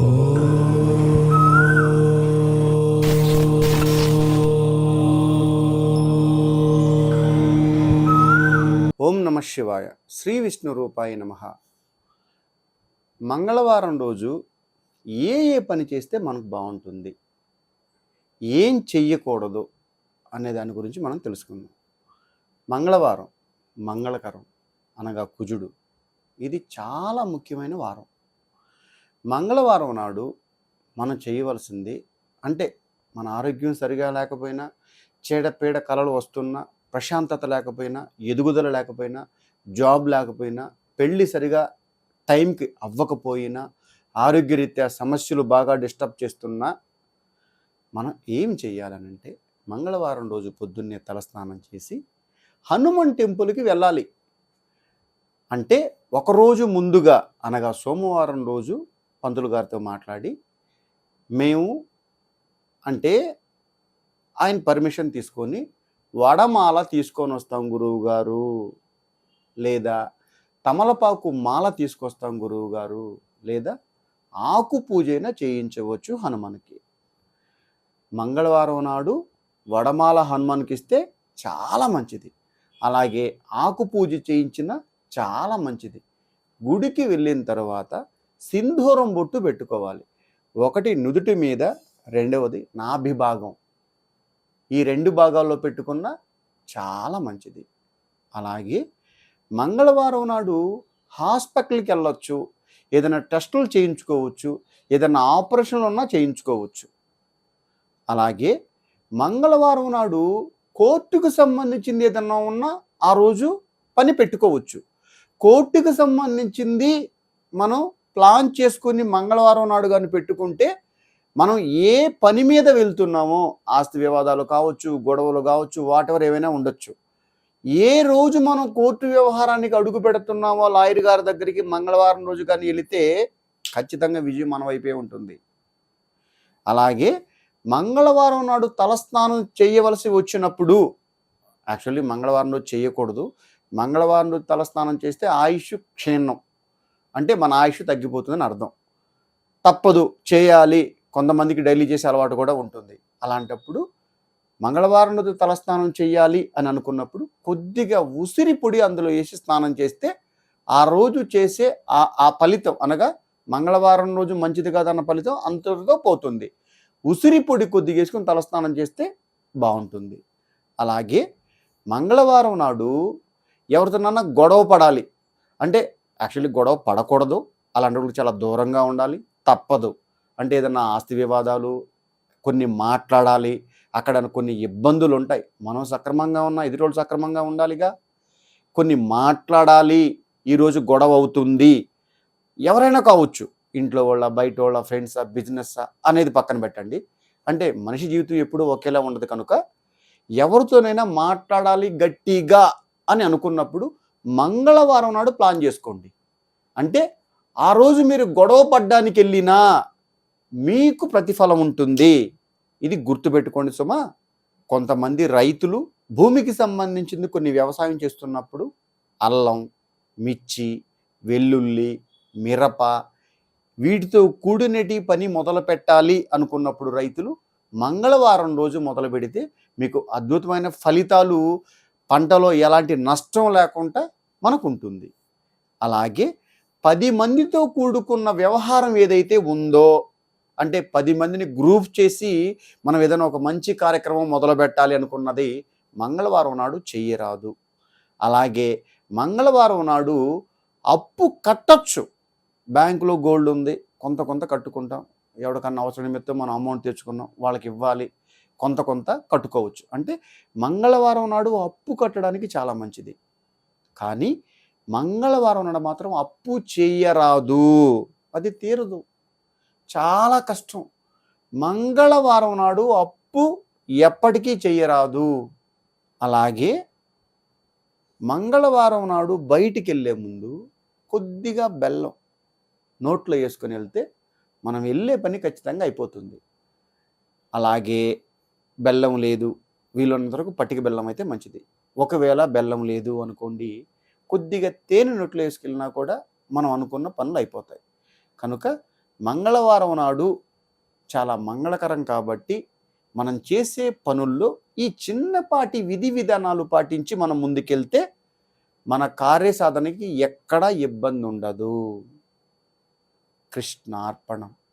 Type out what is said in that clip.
ఓం నమ శివాయ. శ్రీ విష్ణు రూపాయ నమ. మంగళవారం రోజు ఏ ఏ పని చేస్తే మనకు బాగుంటుంది? ఏం చెయ్యకూడదు? అనే దాని గురించి మనం తెలుసుకుందాం. మంగళవారం మంగళకరం అనగా కుజుడు. ఇది చాలా ముఖ్యమైన వారం. మంగళవారం నాడు మనం చేయవలసింది అంటే మన ఆరోగ్యం సరిగా లేకపోయినా చీడపీడ కలలు వస్తున్నా ప్రశాంతత లేకపోయినా ఎదుగుదల లేకపోయినా జాబ్ లేకపోయినా పెళ్ళి సరిగా టైంకి అవ్వకపోయినా ఆరోగ్యరీత్యా సమస్యలు బాగా డిస్టర్బ్ చేస్తున్నా మనం ఏం చేయాలనంటే మంగళవారం రోజు పొద్దున్నే తలస్నానం చేసి హనుమాన్ టెంపుల్కి వెళ్ళాలి. అంటే ఒకరోజు ముందుగా అనగా సోమవారం రోజు పంతులు గారితో మాట్లాడి మేము అంటే ఆయన పర్మిషన్ తీసుకొని వడమాల తీసుకొని వస్తాం గురువు గారు. లేదా తమలపాకు మాల తీసుకొస్తాం గురువు గారు. లేదా ఆకు పూజైనా చేయించవచ్చు హనుమాన్కి. మంగళవారం నాడు వడమాల హనుమాన్కి ఇస్తే చాలా మంచిది. అలాగే ఆకు పూజ చేయించిన చాలా మంచిది. గుడికి వెళ్ళిన తర్వాత సింధూరం బొట్టు పెట్టుకోవాలి. ఒకటి నుదుటి మీద రెండవది నాభిభాగం. ఈ రెండు భాగాల్లో పెట్టుకున్న చాలా మంచిది. అలాగే మంగళవారం నాడు హాస్పిటల్కి వెళ్ళొచ్చు. ఏదైనా టెస్టులు చేయించుకోవచ్చు. ఏదైనా ఆపరేషన్లు ఉన్నా చేయించుకోవచ్చు. అలాగే మంగళవారం నాడు కోర్టుకు సంబంధించింది ఏదన్నా ఉన్నా ఆ రోజు పని పెట్టుకోవచ్చు. కోర్టుకు సంబంధించింది మనం ప్లాన్ చేసుకుని మంగళవారం నాడు కానీ పెట్టుకుంటే మనం ఏ పని మీద వెళ్తున్నామో ఆస్తి వివాదాలు కావచ్చు గొడవలు కావచ్చు వాటెవర్ ఏమైనా ఉండొచ్చు. ఏ రోజు మనం కోర్టు వ్యవహారానికి అడుగు పెడుతున్నామో లాయర్ గారి దగ్గరికి మంగళవారం రోజు కానీ వెళితే ఖచ్చితంగా విజయం మన వైపే ఉంటుంది. అలాగే మంగళవారం నాడు తలస్నానం చేయవలసి వచ్చినప్పుడు యాక్చువల్లీ మంగళవారం రోజు చేయకూడదు. మంగళవారం రోజు తలస్నానం చేస్తే ఆయుష్ క్షీణం. అంటే మన ఆయుష్ తగ్గిపోతుందని అర్థం. తప్పదు చేయాలి కొంతమందికి డైలీ చేసే అలవాటు కూడా ఉంటుంది. అలాంటప్పుడు మంగళవారం రోజు తలస్నానం చేయాలి అని అనుకున్నప్పుడు కొద్దిగా ఉసిరి పొడి అందులో వేసి స్నానం చేస్తే ఆ రోజు చేసే ఆ ఆ ఫలితం అనగా మంగళవారం రోజు మంచిది కాదన్న ఫలితం అంతటితో పోతుంది. ఉసిరి పొడి కొద్దిగా వేసుకుని తలస్నానం చేస్తే బాగుంటుంది. అలాగే మంగళవారం నాడు ఎవరితోనన్నా గొడవ పడాలి. అంటే యాక్చువల్లీ గొడవ పడకూడదు. అలాంటి చాలా దూరంగా ఉండాలి. తప్పదు. అంటే ఏదన్నా ఆస్తి వివాదాలు కొన్ని మాట్లాడాలి అక్కడ కొన్ని ఇబ్బందులు ఉంటాయి. మనం సక్రమంగా ఉన్నా ఎదురోళ్ళు సక్రమంగా ఉండాలిగా. కొన్ని మాట్లాడాలి. ఈరోజు గొడవ అవుతుంది. ఎవరైనా కావచ్చు. ఇంట్లో వాళ్ళ బయట వాళ్ళ ఫ్రెండ్సా బిజినెస్సా అనేది పక్కన పెట్టండి. అంటే మనిషి జీవితం ఎప్పుడూ ఒకేలా ఉండదు కనుక ఎవరితోనైనా మాట్లాడాలి గట్టిగా అని అనుకున్నప్పుడు మంగళవారం నాడు ప్లాన్ చేసుకోండి. అంటే ఆ రోజు మీరు గొడవ పడ్డానికి వెళ్ళినా మీకు ప్రతిఫలం ఉంటుంది. ఇది గుర్తుపెట్టుకోండి సుమా. కొంతమంది రైతులు భూమికి సంబంధించింది కొన్ని వ్యవసాయం చేస్తున్నప్పుడు అల్లం మిర్చి వెల్లుల్లి మిరప వీటితో కూడినటి పని మొదలు పెట్టాలి అనుకున్నప్పుడు రైతులు మంగళవారం రోజు మొదలు పెడితే మీకు అద్భుతమైన ఫలితాలు పంటలో ఎలాంటి నష్టం లేకుండా మనకు ఉంటుంది అలాగే పది మందితో కూడుకున్న వ్యవహారం ఏదైతే ఉందో అంటే పది మందిని గ్రూప్ చేసి మనం ఏదైనా ఒక మంచి కార్యక్రమం మొదలు పెట్టాలి అనుకున్నది మంగళవారం నాడు చెయ్యరాదు. అలాగే మంగళవారం నాడు అప్పు కట్టచ్చు. బ్యాంకులో గోల్డ్ ఉంది కొంత కొంత కట్టుకుంటాం. ఎవరికన్నా అవసరం నిమిత్తం మనం అమౌంట్ తెచ్చుకున్నాం వాళ్ళకి ఇవ్వాలి కొంత కొంత కట్టుకోవచ్చు. అంటే మంగళవారం నాడు అప్పు కట్టడానికి చాలా మంచిది. కానీ మంగళవారం నాడు మాత్రం అప్పు చేయరాదు. అది తీరదు. చాలా కష్టం. మంగళవారం నాడు అప్పు ఎప్పటికీ చెయ్యరాదు అలాగే మంగళవారం నాడు బయటికి వెళ్ళే ముందు కొద్దిగా బెల్లం నోట్లో వేసుకొని వెళ్తే మనం వెళ్ళే పని ఖచ్చితంగా అయిపోతుంది. అలాగే బెల్లం లేదు. వీలున్నంత వరకు పట్టిక బెల్లం అయితే మంచిది. ఒకవేళ బెల్లం లేదు అనుకోండి కొద్దిగా తేనె నోట్లో వేసుకెళ్ళినా కూడా మనం అనుకున్న పనులు అయిపోతాయి. కనుక మంగళవారం నాడు చాలా మంగళకరం కాబట్టి మనం చేసే పనుల్లో ఈ చిన్నపాటి విధి విధానాలు పాటించి మనం ముందుకెళ్తే మన కార్యసాధనకి ఎక్కడా ఇబ్బంది ఉండదు కృష్ణార్పణం.